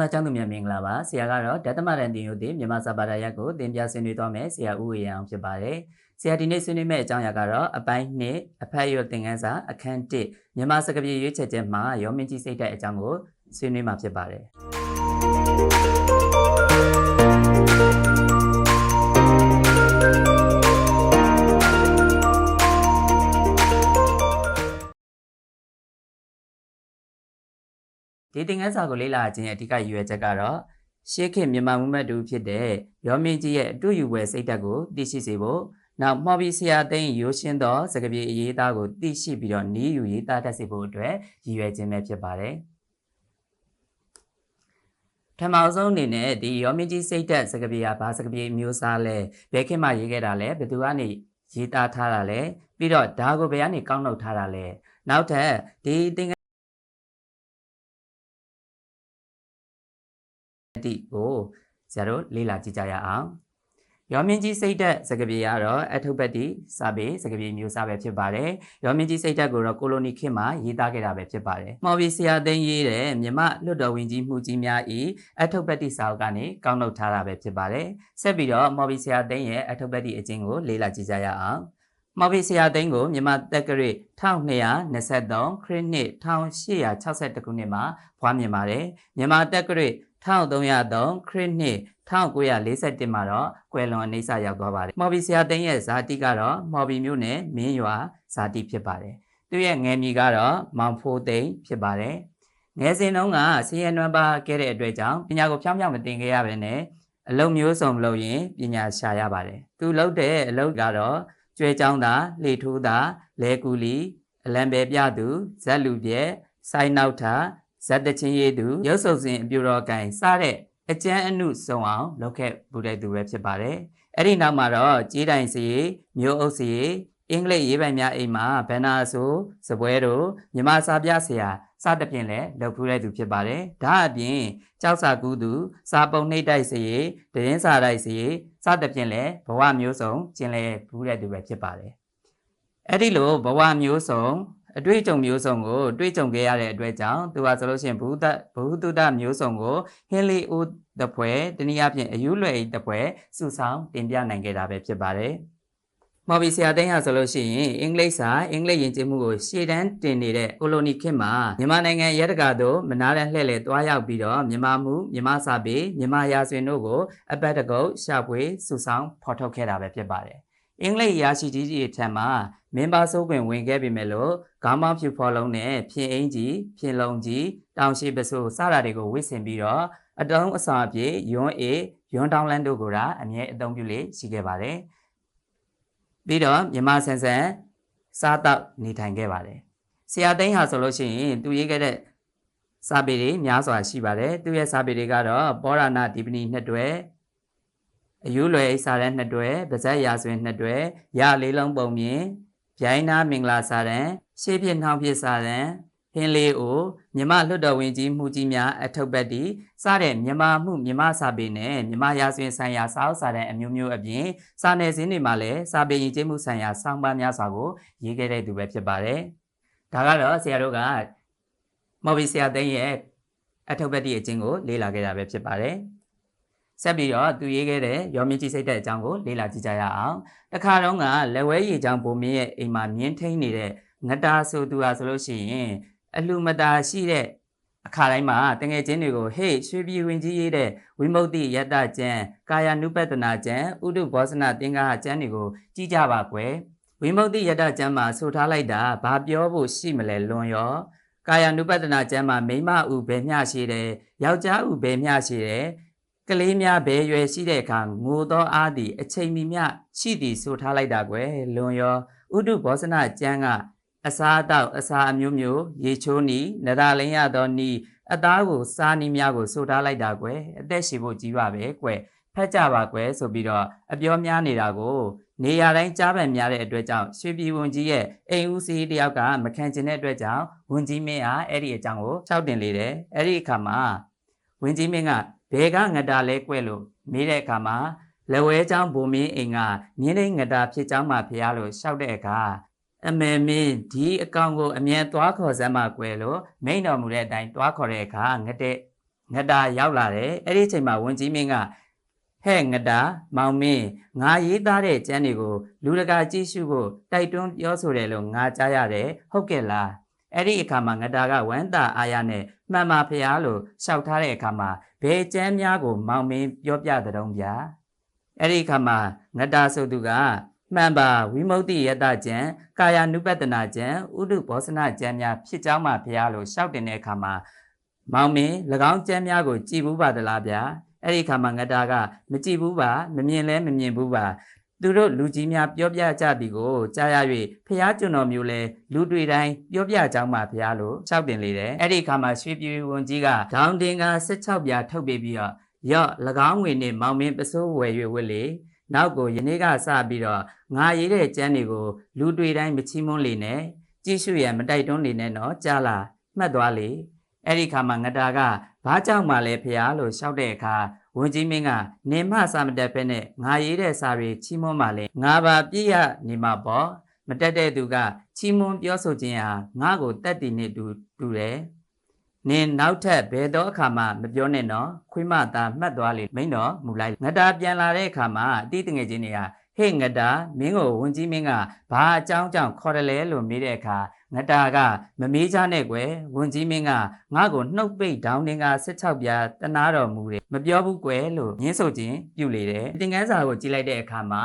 နာချမ်းသူများမင်္ဂလာပါဆရာကတော့ဓတ္တမရန်တင်ယုတ်တိမြန်မာစာပါဒရပ်ကိုသင်ပြဆွေးနွေးသွားမယ်ဆရာဦးဝေရအောင်ဖြစ်ပါတယ်ဆရာဒီနေ့ဆွေးနွေးမယ့်အကြောင်းအရာကတော့အပိုင်း2အဖက်ရွတ်သင်ခန်းစာအခန်း1မြန်မာစကားပြေရွေးချယ်ချက်မှာရောမင်းကြီးစိတ်တဲ့အကြောင်းကိုဆွေးနွေးမှာဖြစ်ပါတယ် ဒီသင်ခန်းစာကိုလေ့လာခြင်းရဲ့အဓိကရည်ရွယ်ချက်ကတော့ရှေးခေတ်မြန်မာမှုမှတ်တူဖြစ်တဲ့ရောမင်းကြီးရဲ့အတူယူဝယ်စိတ်ဓာတ်ကိုသိရှိစေဖို့နောက်မှော်ပြီးဆရာသိန်းရိုးရှင်းသောစကားပြေအရေးသားကိုသိရှိပြီးတော့နီးယူရေးသားတတ်စေဖို့အတွက်ရည်ရွယ်ခြင်းပဲဖြစ်ပါတယ်။ထမအောင်ဆုံးအနေနဲ့ဒီရောမင်းကြီးစိတ်ဓာတ်စကားပြေကဘာစကားပြေမျိုးစားလဲဘယ်ခေတ်မှရေးခဲ့တာလဲဘယ်သူကနေရေးသားထားတာလဲပြီးတော့ဒါကိုဘယ်ကနေကောက်နှုတ်ထားတာလဲနောက်ထပ်ဒီသင်္တိကိုဆရာတို့လေ့လာကြည့်ကြရအောင်ရောမင်းကြီးစိတ်သက်စကားပြေကတော့အထုပ္ပတိစာပေစကားပြေမျိုးစားပဲဖြစ်ပါတယ်။ရောမင်းကြီးစိတ်သက်ကိုတော့ကိုလိုနီခေတ်မှာရေးသားခဲ့တာပဲဖြစ်ပါတယ်။မော်ဘီဆရာသိန်းရေးတဲ့မြမလွတ်တော်ဝင်ကြီးမှုကြီးများဤအထုပ္ပတိစာအုပ်ကနေကောက်နှုတ်ထားတာပဲဖြစ်ပါတယ်။ဆက်ပြီးတော့မော်ဘီဆရာသိန်းရဲ့အထုပ္ပတိအကျဉ်းကိုလေ့လာကြည့်ကြရအောင်။မော်ဘီဆရာသိန်းကိုမြန်မာတက္ကရာ1223ခရစ်နှစ်1862ခုနှစ်မှာဖွားမြင်ပါတယ်။မြန်မာတက္ကရာ 1303ခရစ်နှစ်1941မှာတော့ကွယ်လွန်အနေဆရောက်သွားပါတယ်။မော်ဘီဆရာသိန်းရဲ့ဇာတိကတော့မော်ဘီမြို့နယ်မင်းရွာဇာတိဖြစ်ပါတယ်။သူရဲ့ငယ်မီကတော့မောင်ဖိုးသိန်းဖြစ်ပါတယ်။ငယ်စဉ်တုန်းကဆင်းရဲနွမ်းပါခဲ့တဲ့အတွက်ကြောင့်ပညာကိုဖြောင်းဖြောင်းမသင်ခဲ့ရဘဲနဲ့အလုံးမျိုးစုံလုပ်ရင်ပညာရှာရပါတယ်။သူလုပ်တဲ့အလုပ်ကတော့ကျွဲချောင်းသာလှေထိုးသာလဲကူလီအလံပဲပြသူဇက်လူပြဲစိုင်းနောက်ထာ ဇက်တချင်းရည်သူရုပ်စုပ်စဉ်အပြူတော်ကင်စတဲ့အကျန်းအနုစုံအောင်လုပ်ခဲ့ပူတဲ့သူပဲဖြစ်ပါတယ်။အဲ့ဒီနောက်မှာတော့ကြီးတိုင်စီမျိုးအုပ်စီအင်္ဂလိပ်ရေးပိုင်များအိမ်မှာဘန်နာဆိုစပွဲတို့မြမစာပြဆရာစသဖြင့်လည်းလုပ်ဖူးတဲ့သူဖြစ်ပါတယ်။ဒါအပြင်ကြောက်စာကူးသူစာပုံနှိပ်တိုက်စီတရင်စာတိုက်စီစသဖြင့်လည်းဘဝမျိုးစုံကျင်လည်ဖူးတဲ့သူပဲဖြစ်ပါတယ်။အဲ့ဒီလိုဘဝမျိုးစုံ အတွေ့အကြုံမျိုးစုံကိုတွေ့ကြုံခဲ့ရတဲ့အတွက်ကြောင့်သူကဆိုလို့ရှိရင်ဘုဒ္ဓဘုဒ္ဓမျိုးစုံကိုဟင်းလေးအိုးတပွဲတနည်းအားဖြင့်အယူလွယ်တပွဲစုဆောင်တင်ပြနိုင်ခဲ့တာပဲဖြစ်ပါတယ်။မော်ဘီဆရာသိန်းဟာဆိုလို့ရှိရင်အင်္ဂလိပ်စာအင်္ဂလိပ်ယဉ်ကျေးမှုကိုရှေ့တန်းတင်နေတဲ့ကိုလိုနီခေတ်မှာမြန်မာနိုင်ငံရဲတကာတို့မနာတဲ့လှည့်လည်သွားရောက်ပြီးတော့မြန်မာမှုမြန်မာစာပေမြန်မာရာဇဝင်တို့ကိုအပတ်တကုတ်ရှာဖွေစုဆောင်ဖော်ထုတ်ခဲ့တာပဲဖြစ်ပါတယ်။ အင်္ဂလိပ်ရာရှိကြီးကြီးထံမှာမင်းပါစိုးခွင်ဝင်ခဲ့ပြီမဲ့လို့ခေါင်းပေါင်းဖြူဖော်လုံးနဲ့ဖြင်းအင်းကြီးဖြင်းလုံးကြီးတောင်ရှိပစိုးစတာတွေကိုဝစ်ဆင်ပြီးတော့အတုံးအစာအပြည့်ယွန်းအေယွန်းတောင်းလန်းတို့ကိုဒါအမြဲအသုံးပြုလေးရှိခဲ့ပါတယ်ပြီးတော့မြန်မာဆန်ဆန်စားတော့နေထိုင်ခဲ့ပါတယ်ဆရာသိန်းဟာဆိုလို့ရှိရင်သူရေးခဲ့တဲ့စာပေတွေများစွာရှိပါတယ်သူရဲ့စာပေတွေကတော့ပောရဏဒီပနီနှစ်တွဲ အယူလွယ်အိစာတဲ့နှစ်တွဲဗဇက်ရာဆွေနှစ်တွဲရလေးလုံးပုံမြင်ဗျိုင်းနာမင်္ဂလာစာရန်ရှေးပြနှောင်းဖြစ်စာရန်ဟင်းလေးအိုမြမလွတ်တော်ဝင်ကြီးမှုကြီးများအထုပ်ပတ်တီစတဲ့မြမမှုမြမစာပေနဲ့မြမရာဇဝင်ဆိုင်ရာစာအုပ်စာတမ်းအမျိုးမျိုးအပြင်စာနယ်ဇင်းတွေမှာလည်းစာပေယဉ်ကျေးမှုဆိုင်ရာစောင်းပါးများစွာကိုရေးခဲ့တဲ့သူပဲဖြစ်ပါတယ်။ဒါကတော့ဆရာတို့ကမော်ဘီဆရာသိန်းရဲ့အထုပ်ပတ်တီအချင်းကိုလေ့လာခဲ့တာပဲဖြစ်ပါတယ်။ ဆက်ပြီးတော့သူရေးခဲ့တဲ့ရောမင်းကြီးစိတ်တဲ့အကြောင်းကိုလေ့လာကြည့်ကြရအောင်တခါတော့ကလက်ဝဲရီချောင်းပုံမင်းရဲ့အိမ်မှာမြင်းထိန်နေတဲ့ငတာဆိုသူဟာဆိုလို့ရှိရင်အလှမတာရှိတဲ့အခါတိုင်းမှာတငယ်ချင်းတွေကိုဟေ့ရွှေပြည်ဝင်ကြီးရေးတဲ့ဝိမု ക്തി ယတ္တကျမ်းကာယ ानु ပတနာကျမ်းဥဒုဘောဇနာသင်္ကာကျမ်းတွေကိုကြည့်ကြပါကွယ်ဝိမု ക്തി ယတ္တကျမ်းမှာဆိုထားလိုက်တာဘာပြောဖို့ရှိမလဲလွန်ရောကာယ ानु ပတနာကျမ်းမှာမိမဥဘယ်မျှရှိတယ်ယောက်ျားဥဘယ်မျှရှိတယ် ကလေးများဘယ်ရွယ်ရှိတဲ့အခါငိုသောအားသည်အချိန်မီမျှရှိသည်ဆိုထားလိုက်တာကွယ်လွန်ရောဥဒုဘောဇနကျမ်းကအစားအသောက်အစာအမျိုးမျိုး ရေချိုးနီနရလင်းရသောနီအသားကိုစားနီများကိုဆိုထားလိုက်တာကွယ်အသက်ရှင်ဖို့ကြီးပါပဲကွယ်ဖက်ကြပါကွယ်ဆိုပြီးတော့အပြောများနေတာကိုနေရာတိုင်းကြားပံများတဲ့အတွက်ကြောင့်ရွှေပြည်ဝန်ကြီးရဲ့အိမ်ဦးစီးတယောက်ကမခံချင်တဲ့အတွက်ကြောင့်ဝန်ကြီးမင်းဟာအဲ့ဒီအကြောင်းကိုရှောက်တင်လေတယ်အဲ့ဒီအခါမှာဝန်ကြီးမင်းက ဘယ်ကငတာလဲကွဲ့လို့မေးတဲ့အခါမှာလဝဲချောင်းဘုံမင်းအိမ်ကမြင်းလိန်ငတာဖြစ်ချောင်းမှာဖျားလို့ရှောက်တဲ့အခါအမေမင်းဒီအကောင်ကိုအမြန်သွားခေါ်စမ်းမကွဲလို့မိန်တော်မူတဲ့အတိုင်းသွားခေါ်တဲ့အခါငတဲ့ငတာရောက်လာတယ်အဲ့ဒီချိန်မှာဝန်ကြီးမင်းကဟဲ့ငတာမောင်မင်းငါရေးသားတဲ့ကျမ်းတွေကိုလူတကာကြည့်ရှုဖို့တိုက်တွန်းပြောဆိုတယ်လို့ငါကြားရတယ်ဟုတ်ကဲ့လားအဲ့ဒီအခါမှာငတာကဝမ်းသာအာရနဲ့မှန်ပါဖျားလို့ရှောက်ထားတဲ့အခါမှာ ဘယ်ကျမ်းများကိုမောင်မင်းပြောပြတဲ့တုံးဗျာအဲ့ဒီအခါမှာငတာဆိုသူကမှန်ပါဝိမု ക്തി ယတကျမ်းကာယ ानु ပတနာကျမ်းဥဒုဘောဇနကျမ်းများဖြစ်ကြောင်းမှဖျားလို့ရှောက်တင်တဲ့အခါမှာမောင်မင်း၎င်းကျမ်းများကိုကြည်ဘူးပါသလားဗျာအဲ့ဒီအခါမှာငတာကမကြည်ဘူးပါမမြင်လဲမမြင်ဘူးပါ သူတို့လူကြီးများပြောပြကြသည်ကိုကြားရ၍ဖះကျွန်တော်မျိုးလဲလူတွေတိုင်းပြောပြကြောင်းမှဖះလို့ရှောက်တင်လေတယ်အဲ့ဒီအခါမှာရွှေပြည်ဝန်ကြီးကဒေါင်းတင်က16ပြားထုတ်ပေးပြီးတော့ရော့၎င်းငွေနဲ့မောင်မင်းပစိုးဝယ်၍ဝစ်လေနောက်ကိုယနေ့ကစပြီးတော့ငါရေးတဲ့ကျမ်းတွေကိုလူတွေတိုင်းမချီးမွမ်းလေနဲ့ကြည့်ရှုရမတိုက်တွန်းလေနဲ့တော့ကြားလာမှတ်သွားလေ အဲ့ဒီခါမှာငတာကဘာကြောင့်မှလဲဖះလို့ရှောက်တဲ့အခါဝန်ကြီးမင်းကနေမစာမတက်ဖက်နဲ့ငါရေးတဲ့စာတွေချီးမွမ်းပါလေငါပါပြည့်ရနေမှာပေါ့မတက်တဲ့သူကချီးမွမ်းပြောဆိုခြင်းဟာငါ့ကိုတက်တည်နေတူတူတယ်နင်နောက်ထပ်ဘယ်တော့အခါမှမပြောနဲ့နော်ခွေးမသားမှတ်သွားလေမိန်တော်မူလိုက်ငတာပြန်လာတဲ့အခါမှာအတိတငယ်ချင်းတွေက ဟေ့ငတာမင်းကိုဝန်ကြီးမင်းကဘာအကြောင်းကြောင့်ခေါ်တယ်လဲလို့မေးတဲ့အခါငတာကမမေးချနဲ့ကွယ်ဝန်ကြီးမင်းကငါ့ကိုနှုတ်ပိတ်ဒေါင်းတင်က16ပြားတနာတော်မူတယ်မပြောဘူးကွယ်လို့ညင်းဆိုခြင်းပြုလေတယ်သင်ခန်းစာကိုကြည့်လိုက်တဲ့အခါမှာ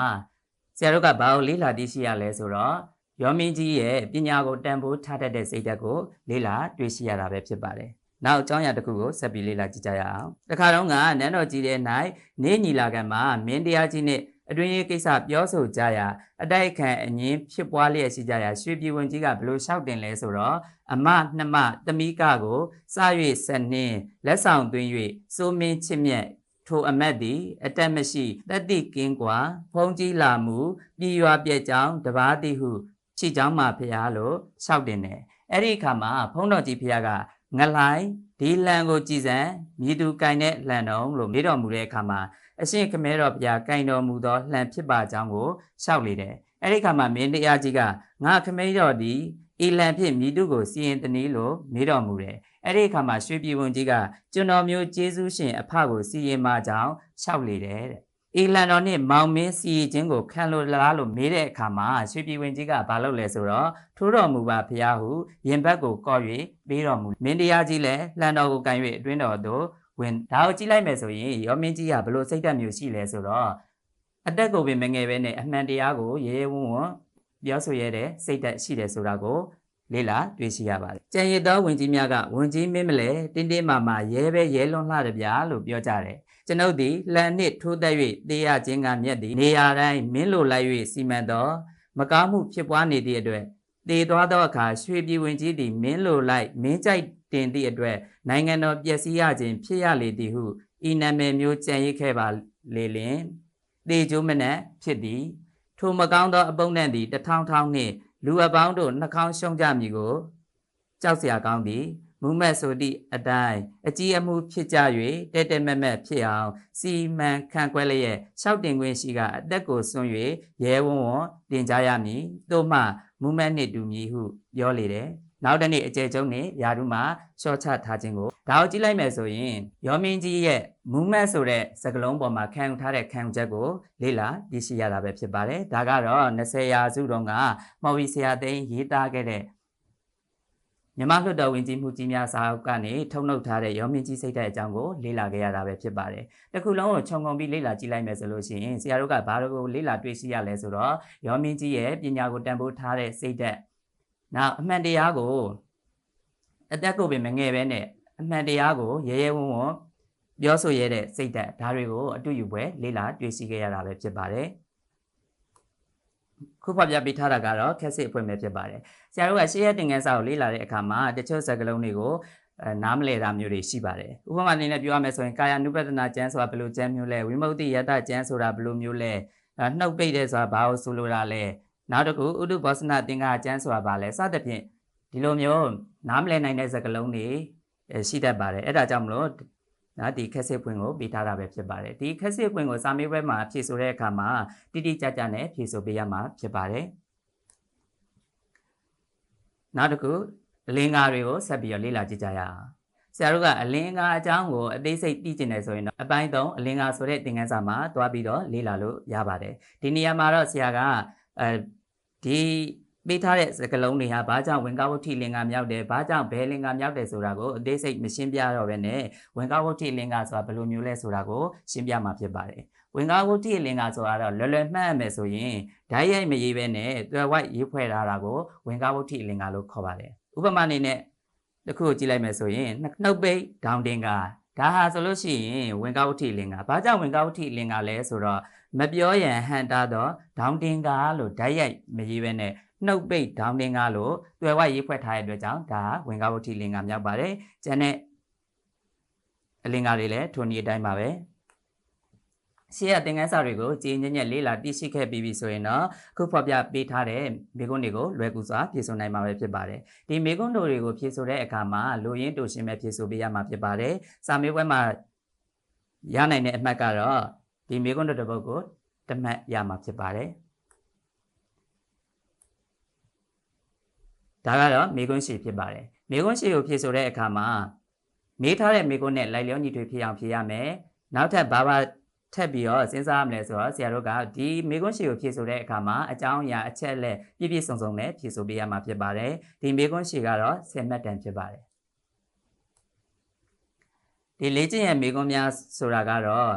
ဆရာတို့ကဘာကိုလေးလာသိရှိရလဲဆိုတော့ယောမင်းကြီးရဲ့ပညာကိုတန်ဖိုးထားတတ်တဲ့စိတ်ဓာတ်ကိုလေးလာတွေ့ရှိရတာပဲဖြစ်ပါတယ်နောက်အကြောင်းအရာတစ်ခုကိုဆက်ပြီးလေ့လာကြည့်ကြရအောင်။တခါတော့ကနန်းတော်ကြီးတဲ့၌နေညီလာခံမှာမင်းတရားကြီးနဲ့ အတွင်းရေးကိစ္စပြောဆိုကြရာအတိုက်ခံအငင်းဖြစ်ပွားလျက်ရှိကြရာရွှေပြည်ဝန်ကြီးကဘလို့လျှောက်တင်လဲဆိုတော့အမနှမတမိကကိုစ၍ဆက်နှင်းလက်ဆောင်သွင်း၍စိုးမင်းချစ်မြတ်ထိုအမတ်သည်အတက်မရှိတတိကင်းကွာဖုံးကြီးလာမှုပြည်ရွာပြက်ကြောင်းတပါးတိဟုရှိကြောင်းမှာဖျားလို့လျှောက်တင်တယ်အဲ့ဒီအခါမှာဖုံးတော်ကြီးဖျားကငလိုင်းဒီလံကိုကြည်စံမြည်သူကင်တဲ့လံတော်လို့မေးတော်မူတဲ့အခါမှာ အရှင်ခမဲတော်ဘုရားကင်တော်မူသောလှန်ဖြစ်ပါကြောင်းကိုရှောက်လေတယ်အဲ့ဒီခါမှာမင်းတရားကြီးကငါခမဲတော်ဒီအီလန်ဖြစ်မြည်သူကိုစီရင်တနည်းလို့မေးတော်မူတယ်အဲ့ဒီအခါမှာရွှေပြည်ဝန်ကြီးကကျွန်တော်မျိုးကျေးဇူးရှင်အဖကိုစီရင်မှကြောင်းရှောက်လေတယ်တဲ့အီလန်တော်နဲ့မောင်မင်းစီရင်ခြင်းကိုခံလို့လားလို့မေးတဲ့အခါမှာရွှေပြည်ဝင်ကြီးကဘာလုပ်လဲဆိုတော့ထိုးတော်မူပါဖရာဟုရင်ဘက်ကိုကော့၍ပေးတော်မူမင်းတရားကြီးလည်းလှန်တော်ကိုကန်၍အတွင်းတော်သို့ ဝင်ဒါကိုကြည့်လိုက်မယ်ဆိုရင်ရောမင်းကြီးကဘလို့စိတ်ဓာတ်မျိုးရှိလဲဆိုတော့အတက်ကိုပင်မငယ်ပဲနဲ့အမှန်တရားကိုရဲရဲဝံ့ဝံ့ပြောဆိုရတဲ့စိတ်ဓာတ်ရှိတယ်ဆိုတာကိုလေ့လာတွေ့ရှိရပါတယ်။ကြံရည်သောဝင်ကြီးများကဝင်ကြီးမင်းမလဲတင်းတင်းမာမာရဲပဲရဲလွန်လှတယ်ဗျာလို့ပြောကြတယ်။ကျွန်ုပ်သည်လှန်နှင့်ထိုးသက်၍တေးရခြင်းကမြက်သည်နေရာတိုင်းမင်းလိုလိုက်၍စီမံသောမကားမှုဖြစ်ပွားနေသည့်အတွက်တည်သွားသောအခါရွှေပြည်ဝင်ကြီးသည်မင်းလိုလိုက်မင်းကြိုက် တင်သည့်အတွက်နိုင်ငံတော်ပျက်စီးရခြင်းဖြစ်ရလေသည်ဟုဤနာမည်မျိုးကြံရိပ်ခဲ့ပါလေလင်တေကျိုးမနက်ဖြစ်သည်ထိုမကောင်းသောအပုံနဲ့သည်တထောင်ထောင်နှင့်လူအပေါင်းတို့နှကောင်းရှုံးကြမည်ကိုကြောက်စရာကောင်းသည်မူမဲ့ဆိုသည့်အတိုင်းအကြီးအမှုဖြစ်ကြ၍တဲတဲမက်မက်ဖြစ်အောင်စီမံခန့်ခွဲလျက်ရှောက်တင်ခွင့်ရှိကအသက်ကိုစွန့်၍ရဲဝံ့ဝံ့တင်ကြရမည်သို့မှမူမဲ့နှင့်တူမည်ဟုပြောလေတယ် နောက်တစ်နေ့အကျယ်ကျုံးနဲ့ယာရုမှာရှော့ချထားခြင်းကိုဒါကိုကြည့်လိုက်မယ်ဆိုရင်ယောမင်းကြီးရဲ့မူမက်ဆိုတဲ့စကလုံးပေါ်မှာခံယူထားတဲ့ခံယူချက်ကိုလေ့လာသိရှိရတာပဲဖြစ်ပါတယ်ဒါကတော့20ရာစုတုန်းကမော်ဝီဆရာသိန်းရေးသားခဲ့တဲ့မြမလွှတ်တော်ဝင်ကြီးမှုကြီးများစာအုပ်ကနေထုတ်နှုတ်ထားတဲ့ရောမင်းကြီးစိတ်တဲ့အကြောင်းကိုလေ့လာခဲ့ရတာပဲဖြစ်ပါတယ်။တခုလုံးကိုခြုံငုံပြီးလေ့လာကြည့်လိုက်မယ်ဆိုလို့ရှိရင်ဆရာတို့ကဘာလို့လေ့လာတွေ့ရှိရလဲဆိုတော့ရောမင်းကြီးရဲ့ပညာကိုတန်ဖိုးထားတဲ့စိတ်သက် နောက်အမှန်တရားကိုအသက်ကိုပင်မငယ်ပဲနဲ့အမှန်တရားကိုရဲရဲဝံ့ဝံ့ပြောဆိုရတဲ့စိတ်သက်ဒါတွေကိုအတူယူပွဲလေ့လာတွေ့ရှိခဲ့ရတာပဲဖြစ်ပါတယ်။ခုဖော်ပြပေးထားတာကတော့ခက်စစ်အဖွင့်ပဲဖြစ်ပါတယ်ဆရာတို့ကရှေ့ရတင်ငန်းစာကိုလေ့လာတဲ့အခါမှာတချို့စကားလုံးတွေကိုအဲနားမလည်တာမျိုးတွေရှိပါတယ်ဥပမာအနေနဲ့ပြောရမယ်ဆိုရင်ကာယ ानु ပဒနာကျမ်းဆိုတာဘယ်လိုကျမ်းမျိုးလဲဝိမု ക്തി ယတကျမ်းဆိုတာဘယ်လိုမျိုးလဲနှုတ်ပိတ်တယ်ဆိုတာဘာလို့ဆိုလိုတာလဲ နောက်တစ်ခုဥဒုဘောဇနသင်္ကာကျမ်းဆိုတာဘာလဲစသဖြင့်ဒီလိုမျိုးနားမလည်နိုင်တဲ့စကားလုံးတွေရှိတတ်ပါတယ်အဲ့ဒါကြောင့်မလို့နော်ဒီခက်စစ်ပွင့်ကိုပေးထားတာပဲဖြစ်ပါတယ်ဒီခက်စစ်ပွင့်ကိုစာမေးပွဲမှာဖြည့်ဆိုတဲ့အခါမှာတိတိကျကျနဲ့ဖြည့်ဆိုပေးရမှာဖြစ်ပါတယ်နောက်တစ်ခုလင်္ကာတွေကိုဆက်ပြီးတော့လေ့လာကြည့်ကြရအောင်ဆဆရာတို့ကအလင်းကားအကြောင်းကိုအသေးစိတ်သိကျင်တယ်ဆိုရင်တော့အပိုင်း3အလင်းကားဆိုတဲ့သင်ခန်းစာမှာတွားပြီးတော့လေ့လာလို့ရပါတယ်ဒီနေရာမှာတော့ဆရာကအဲ ဒီပေးထားတဲ့စကလုံးတွေဟာဘာကြောင့်ဝင်ကားဝဋ္ထိလင်္ကာမြောက်တယ်ဘာကြောင့်ဘယ်လင်္ကာမြောက်တယ်ဆိုတာကိုအသေးစိတ်မရှင်းပြတော့ဘဲနဲ့ဝင်ကားဝဋ္ထိလင်္ကာဆိုတာဘယ်လိုမျိုးလဲဆိုတာကိုရှင်းပြမှာဖြစ်ပါတယ်ဝင်ကားဝဋ္ထိလင်္ကာဆိုတာတော့လွယ်လွယ်မှတ်ရမယ်ဆိုရင်ဓာတ်ရိုက်မရေးဘဲနဲ့တွယ်ဝိုက်ရေးဖွဲ့ထားတာကိုဝင်ကားဝဋ္ထိလင်္ကာလို့ခေါ်ပါတယ်ဥပမာအနေနဲ့တစ်ခုကိုကြည့်လိုက်မယ်ဆိုရင်နှုတ်ပိတ်ဒေါင်းတင်ကာ ဒါဟာဆိုလို့ရှိရင်ဝင်ကားဝဋ္ထိလင်္ကာဘာကြောင့်ဝင်ကားဝဋ္ထိလင်္ကာလဲဆိုတော့မပြောရန်ဟန်တာတော့ဒေါင်းတင်ကာလို့ဓာတ်ရိုက်မရေးဘဲနဲ့နှုတ်ပိတ်ဒေါင်းတင်ကာလို့တွယ်ဝိုက်ရေးဖွဲ့ထားတဲ့အတွက်ကြောင့်ဒါဝင်ကားဝဋ္ထိလင်္ကာမြောက်ပါတယ်ကျန်တဲ့အလင်္ကာတွေလည်းထိုနည်းအတိုင်းပါပဲ ရှေ့ရသင်ခန်းစာတွေကိုကြည်ညက်ညက်လေးလာသိရှိခဲ့ပြီးပြီဆိုရင်တော့အခုဖော်ပြပေးထားတဲ့မိကွန်းတွေကိုလွယ်ကူစွာဖြည့်ဆို့နိုင်မှာပဲဖြစ်ပါတယ်ဒီမိကွန်းတို့တွေကိုဖြည့်ဆို့တဲ့အခါမှာလူရင်းတူရှင်းပဲဖြည့်ဆို့ပေးရမှာဖြစ်ပါတယ်စာမေးပွဲမှာရနိုင်တဲ့အမှတ်ကတော့ဒီမိကွန်းတို့တစ်ပုဒ်ကိုတစ်မှတ်ရမှာဖြစ်ပါတယ်ဒါကတော့မိကွန်းရှည်ဖြစ်ပါတယ်မိကွန်းရှည်ကိုဖြည့်ဆို့တဲ့အခါမှာမေးထားတဲ့မိကွန်းနဲ့လိုက်လျောညီထွေဖြစ်အောင်ဖြည့်ရမယ်နောက်ထပ်ဘာဘာ ထပ်ပြီးတော့စဉ်းစားရမလဲဆိုတော့ဆရာတို့ကဒီမေကွန်းရှည်ကိုဖြည့်ဆိုတဲ့အခါမှာအကြောင်းအရာအချက်လက်ပြည့်ပြည့်စုံစုံနဲ့ဖြည့်ဆိုပေးရမှာဖြစ်ပါတယ်ဒီမေကွန်းရှည်ကတော့10မှတ်တန်ဖြစ်ပါတယ်ဒီလေ့ကျင့်ရမေကွန်းများဆိုတာကတော့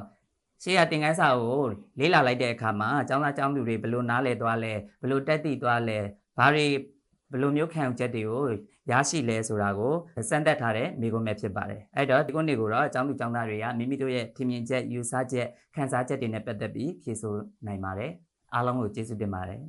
ရှေ့ရတင်ကန်းစာကိုလေးလာလိုက်တဲ့အခါမှာအကြောင်းသားအကြောင်းသူတွေဘယ်လိုနားလဲသွားလဲဘယ်လိုတက်တည်သွားလဲဘာတွေ ဘယ်လိုမျိုးခံယူချက်တွေကိုရရှိလဲဆိုတာကိုစမ်းသပ်ထားတဲ့မိကွန်းပဲဖြစ်ပါတယ်အဲ့တော့ဒီကွန်းတွေကိုတော့အကြောင်းသူအကြောင်းသားတွေကမိမိတို့ရဲ့ထင်မြင်ချက်ယူဆချက်ခန်းစားချက်တွေနဲ့ပတ်သက်ပြီးဖြေဆိုနိုင်ပါတယ်အားလုံးကိုကျေးဇူးတင်ပါတယ်